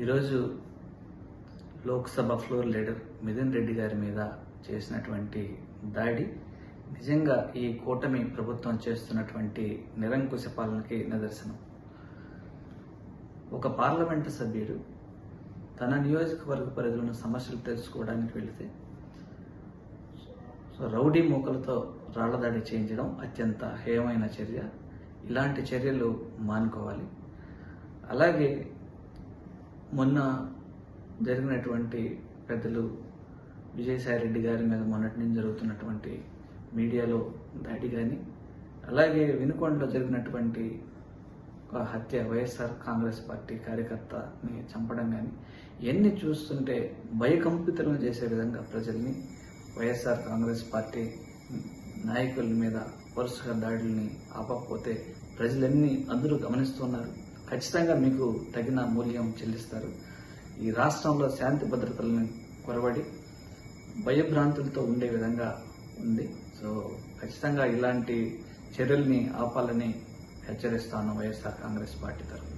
ఈరోజు Lok Sabha floor leader Mithun Reddy గారి మీద చేసినటువంటి దాడి నిజంగా ఈ కూటమి ప్రభుత్వం చేస్తున్నటువంటి నిరంకుశ పాలనకి నిదర్శనం. ఒక పార్లమెంటు సభ్యుడు తన నియోజకవర్గ పరిధిలోని సమస్యలు తెలుసుకోవడానికి వెళితే సో రౌడీ మూకలతో రాళ్ళదాడి చేయించడం అత్యంత హేయమైన చర్య. ఇలాంటి చర్యలు మానుకోవాలి. అలాగే మొన్న జరిగినటువంటి పెద్దలు విజయసాయి రెడ్డి గారి మీద మొన్నటి నుంచి జరుగుతున్నటువంటి మీడియాలో దాడి కానీ అలాగే వినుకొండలో జరిగినటువంటి ఒక హత్య వైఎస్ఆర్ కాంగ్రెస్ పార్టీ కార్యకర్తని చంపడం కానీ ఇవన్నీ చూస్తుంటే భయకంపితలను చేసే విధంగా ప్రజల్ని వైఎస్ఆర్ కాంగ్రెస్ పార్టీ నాయకుల మీద వరుసగా దాడుల్ని ఆపకపోతే ప్రజలన్నీ అందరూ గమనిస్తున్నారు. ఖచ్చితంగా మీకు తగిన మూల్యం చెల్లిస్తారు. ఈ రాష్ట్రంలో శాంతి భద్రతలను కొరబడి భయభ్రాంతులతో ఉండే విధంగా ఉంది. సో ఖచ్చితంగా ఇలాంటి చర్యల్ని ఆపాలని హెచ్చరిస్తాను వైఎస్ఆర్ కాంగ్రెస్ పార్టీ తరఫున